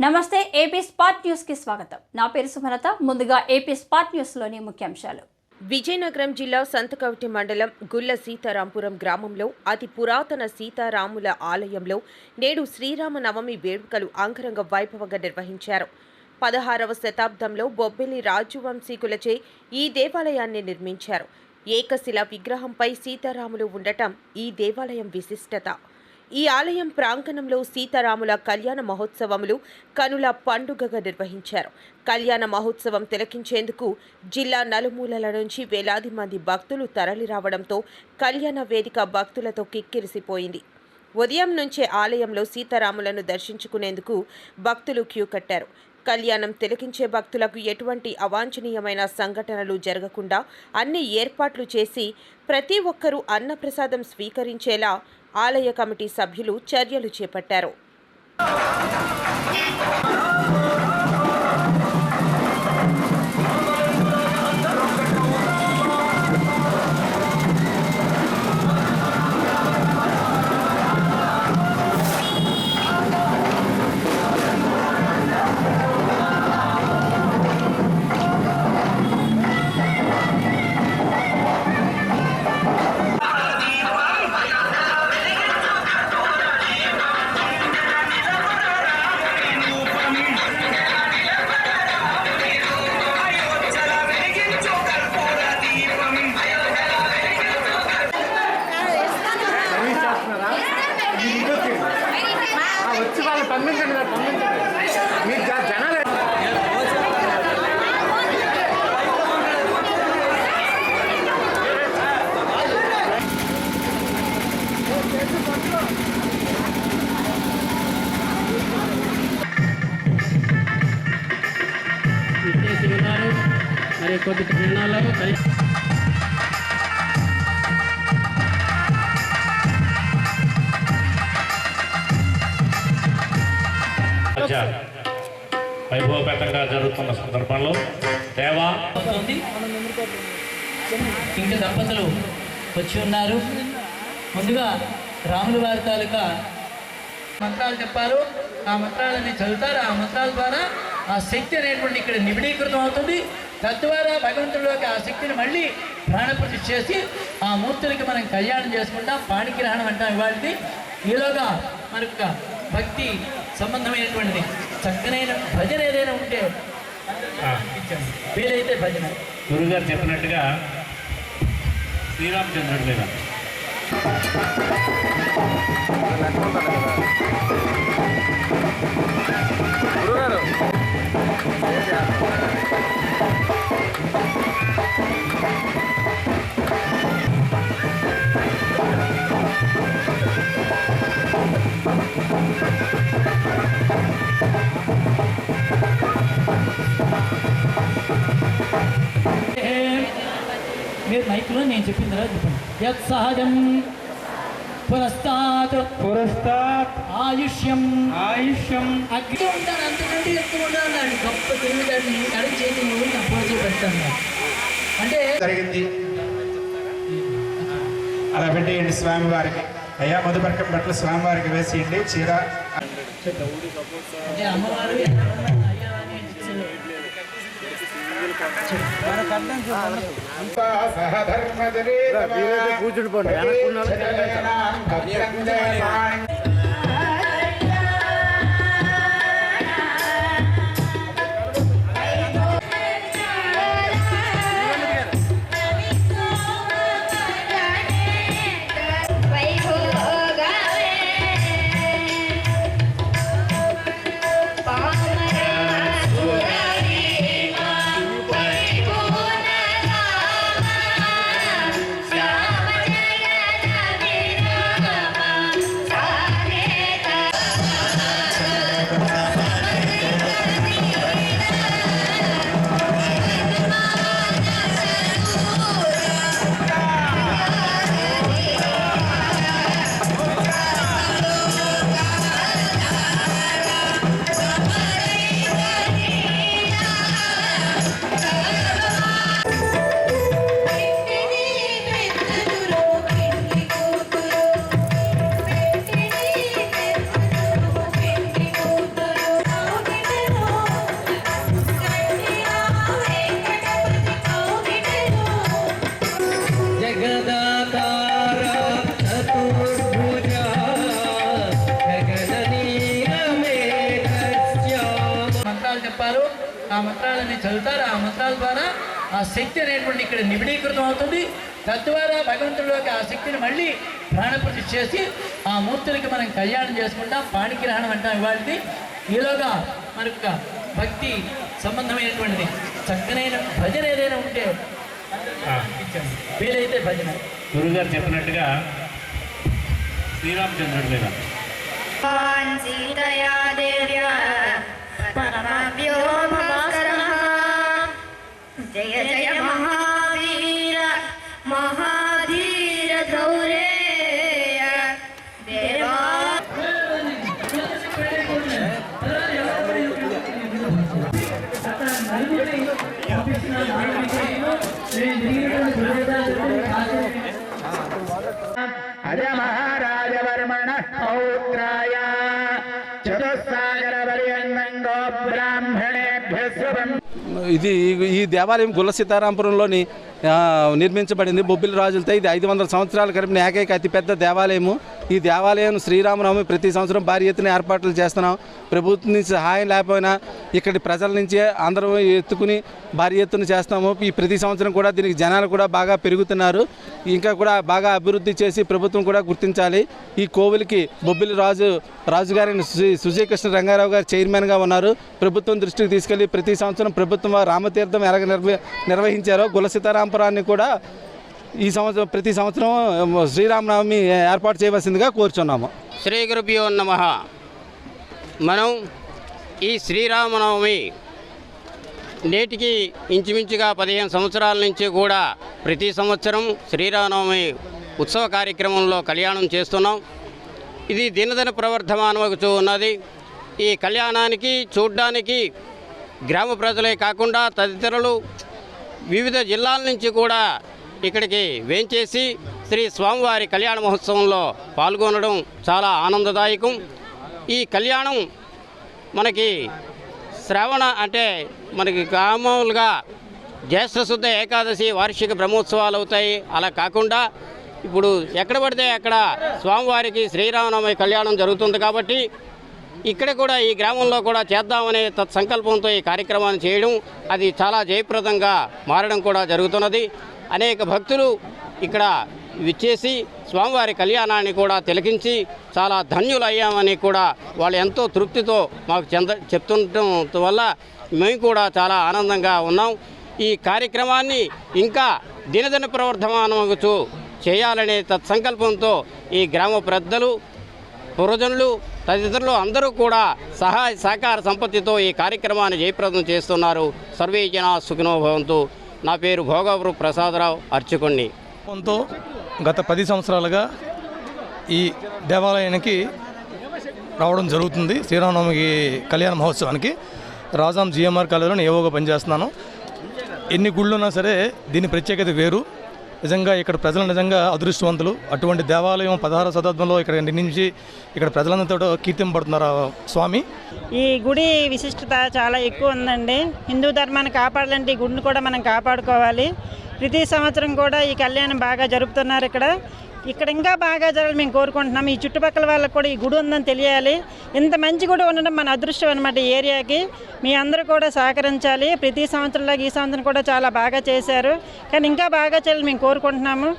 నమస్తే AP spot న్యూస్కి స్వాగతం. నా పేరు సుమలత ముందుగా ఏపీ స్పాట్ న్యూస్లోని ముఖ్యాంశాలు. విజయనగరం జిల్లా సంతకవటి మండలం గుల్ల సీతారాంపురం గ్రామంలో అతి పురాతన సీతారాముల ఆలయంలో నేడు శ్రీరామ నవమి వేడుకలు అంగరంగ వైభవంగా నిర్వహించారు. పదహారవ శతాబ్దంలో బొబ్బిలి రాజువంశీకులచే ఈ దేవాలయాన్ని నిర్మించారు. ఏకశిల విగ్రహంపై సీతారాములు ఉండటం ఈ దేవాలయం విశిష్టత. ఈ ఆలయం ప్రాంగణంలో సీతారాముల కళ్యాణ మహోత్సవములు కనుల పండుగగా నిర్వహించారు. కళ్యాణ మహోత్సవం తిలకించేందుకు జిల్లా నలుమూలల నుంచి వేలాది మంది భక్తులు తరలిరావడంతో కళ్యాణ వేదిక భక్తులతో కిక్కిరిసిపోయింది. ఉదయం నుంచే ఆలయంలో సీతారాములను దర్శించుకునేందుకు భక్తులు క్యూ కట్టారు. కళ్యాణం తిలకించే భక్తులకు ఎటువంటి అవాంఛనీయమైన సంఘటనలు జరగకుండా అన్ని ఏర్పాట్లు చేసి ప్రతి ఒక్కరూ అన్నప్రసాదం స్వీకరించేలా ఆలయ కమిటీ సభ్యులు చర్యలు చేపట్టారు. మీరు జ- జనాలు విచ్చేసి ఉన్నారు మరి కొద్ది క్షణాల్లో కలి వైభవపేతంగా జరుగుతున్న సందర్భంలో దేవా. ఇంకా దంపతులు వచ్చి ఉన్నారు. ముందుగా రాముల వారి తాలూకా మంత్రాలు చెప్పారు. ఆ మంత్రాలన్నీ చదువుతారు. ఆ మంత్రాల ద్వారా ఆ శక్తి అనేటువంటి ఇక్కడ నిబిడీకృతం అవుతుంది. తద్వారా భగవంతుడిలోకి ఆ శక్తిని మళ్ళీ ప్రాణప్రతిష్ఠ చేసి ఆ మూర్తులకి మనం కళ్యాణం చేసుకుంటాం. పాణిగ్రహణం అంటాం ఇవాళది. ఈలోగా మనకు భక్తి సంబంధమైనటువంటిది. చక్కనైన భజన ఏదైనా ఉంటే వీలైతే భజన. గురుగారు చెప్పినట్టుగా శ్రీరామచంద్రుడి మీద. గురుగారు. మీరు మైక్లో నేను చెప్పిన తర్వాత చెప్పండి. యత్ సహజం పురస్తాత్ పురస్తాత్ ఆయుష్యం ఆయుష్యం అగ్ని ఉంటాను అంతకంటే ఎక్కువ ఉండాలి దాన్ని గొప్ప తెలివితేటని కడి చేతి పోజు పెడతాను అంటే జరిగింది. అలా పెట్టేయండి స్వామివారికి. అయ్యా మధుపర్కం బట్టలు స్వామివారికి వేసేయండి. చీర అంటే అమ్మవారు. కూర్చుని ఆ మంత్రాలని చదువుతారు. ఆ మంత్రాల ద్వారా ఆ శక్తి అనేటువంటి ఇక్కడ నిబిడీకృతం అవుతుంది. తద్వారా భగవంతుడిలోకి ఆ శక్తిని మళ్ళీ ప్రాణపూర్తి చేసి ఆ మూర్తులకి మనం కళ్యాణం చేసుకుంటాం పాణిగ్రహణం అంటాం ఇవాళది ఈలోగా మనకు భక్తి సంబంధమైనటువంటిది. చక్కనైన భజన ఏదైనా ఉంటే వీలైతే భజన. గురుగారు చెప్పినట్టుగా శ్రీరామచంద్రుడి మీద. పరమాభ్య ఇది ఈ దేవాలయం గుల్ల సీతారాంపురంలోని నిర్మించబడింది బొబ్బిలి రాజులతో. ఇది ఐదు వందల సంవత్సరాల క్రితం ఏకైక అతిపెద్ద దేవాలయము. ఈ దేవాలయం శ్రీరామనవమి ప్రతి సంవత్సరం భారీ ఎత్తున ఏర్పాట్లు చేస్తున్నాం. ప్రభుత్వం నుంచి సహాయం లేకపోయినా ఇక్కడి ప్రజల నుంచి అందరూ ఎత్తుకుని భారీ ఎత్తున చేస్తాము ఈ ప్రతి సంవత్సరం కూడా దీనికి జనాలు కూడా బాగా పెరుగుతున్నారు. ఇంకా కూడా బాగా అభివృద్ధి చేసి ప్రభుత్వం కూడా గుర్తించాలి. ఈ కోవిల్కి బొబ్బిలి రాజు రాజుగారిని శ్రీ సుజయకృష్ణ రంగారావు గారు చైర్మన్గా ఉన్నారు. ప్రభుత్వం దృష్టికి తీసుకెళ్ళి ప్రతి సంవత్సరం ప్రభుత్వం రామతీర్థం ఎలాగ నిర్వహించారో గులసీతారాం పరంపరాన్ని కూడా ఈ సంవత్సరం ప్రతి సంవత్సరం శ్రీరామనవమి ఏర్పాటు చేయవలసిందిగా కోరుచున్నాము. శ్రీ గురుభ్యో నమ. మనం ఈ శ్రీరామనవమి నేటికి ఇంచుమించుగా పదిహేను సంవత్సరాల నుంచి కూడా ప్రతి సంవత్సరం శ్రీరామనవమి ఉత్సవ కార్యక్రమంలో కళ్యాణం చేస్తున్నాం. ఇది దినదిన ప్రవర్ధమానమగుతూ ఉన్నది. ఈ కళ్యాణానికి చూడ్డానికి గ్రామ ప్రజలే కాకుండా తదితరులు వివిధ జిల్లాల నుంచి కూడా ఇక్కడికి వేంచేసి శ్రీ స్వామివారి కళ్యాణ మహోత్సవంలో పాల్గొనడం చాలా ఆనందదాయకం. ఈ కళ్యాణం మనకి శ్రావణ అంటే మనకి మామూలుగా జ్యేష్ఠ శుద్ధ ఏకాదశి వార్షిక బ్రహ్మోత్సవాలు అవుతాయి. అలా కాకుండా ఇప్పుడు ఎక్కడ పడితే అక్కడ స్వామివారికి శ్రీరామనవమి కళ్యాణం జరుగుతుంది కాబట్టి ఇక్కడ కూడా ఈ గ్రామంలో కూడా చేద్దామనే తత్సంకల్పంతో ఈ కార్యక్రమాన్ని చేయడం అది చాలా జయప్రదంగా మారడం కూడా జరుగుతున్నది. అనేక భక్తులు ఇక్కడ విచ్చేసి స్వామివారి కళ్యాణాన్ని కూడా తిలకించి చాలా ధన్యులయ్యామని కూడా వాళ్ళు ఎంతో తృప్తితో మాకు చెంద చెప్తుండటం వల్ల మేము కూడా చాలా ఆనందంగా ఉన్నాం. ఈ కార్యక్రమాన్ని ఇంకా దినదిన ప్రవర్ధమానమగుతూ చేయాలనే తత్సంకల్పంతో ఈ గ్రామ పెద్దలు పురజనులు తదితరులు అందరూ కూడా సహాయ సహకార సంపత్తితో ఈ కార్యక్రమాన్ని జయప్రదం చేస్తున్నారు. సర్వే జన సుఖినోభవంతు నా పేరు భోగాపురు ప్రసాదరావు అర్చకుణ్ణి. కొంతో గత పది సంవత్సరాలుగా ఈ దేవాలయానికి రావడం జరుగుతుంది. శ్రీరామనవమికి కళ్యాణ మహోత్సవానికి. రాజాం జిఎంఆర్ కాలేజీలో ఏవోగా పనిచేస్తున్నాను ఎన్ని గుళ్ళు ఉన్నా సరే దీని ప్రత్యేకత వేరు. నిజంగా ఇక్కడ ప్రజలు నిజంగా అదృష్టవంతులు. అటువంటి దేవాలయం పదహార శతాబ్దంలో ఇక్కడ నిర్మించి ఇక్కడ ప్రజలందరితో కీర్తింపబడుతున్నారు స్వామి. ఈ గుడి విశిష్టత చాలా ఎక్కువ ఉందండి. హిందూ ధర్మాన్ని కాపాడాలంటే ఈ గుడిని కూడా మనం కాపాడుకోవాలి. ప్రతి సంవత్సరం కూడా ఈ కళ్యాణం బాగా జరుపుతున్నారు ఇక్కడ. ఇక్కడ ఇంకా బాగా జరగాలి మేము కోరుకుంటున్నాం. ఈ చుట్టుపక్కల వాళ్ళకి కూడా ఈ గుడి ఉందని తెలియాలి. ఇంత మంచి గుడి ఉండడం మన అదృష్టం అనమాట ఈ ఏరియాకి. మీ అందరూ కూడా సహకరించాలి. ప్రతి సంవత్సరంలాగా ఈ సంవత్సరం కూడా చాలా బాగా చేశారు. కానీ ఇంకా బాగా చేయాలి మేము కోరుకుంటున్నాము.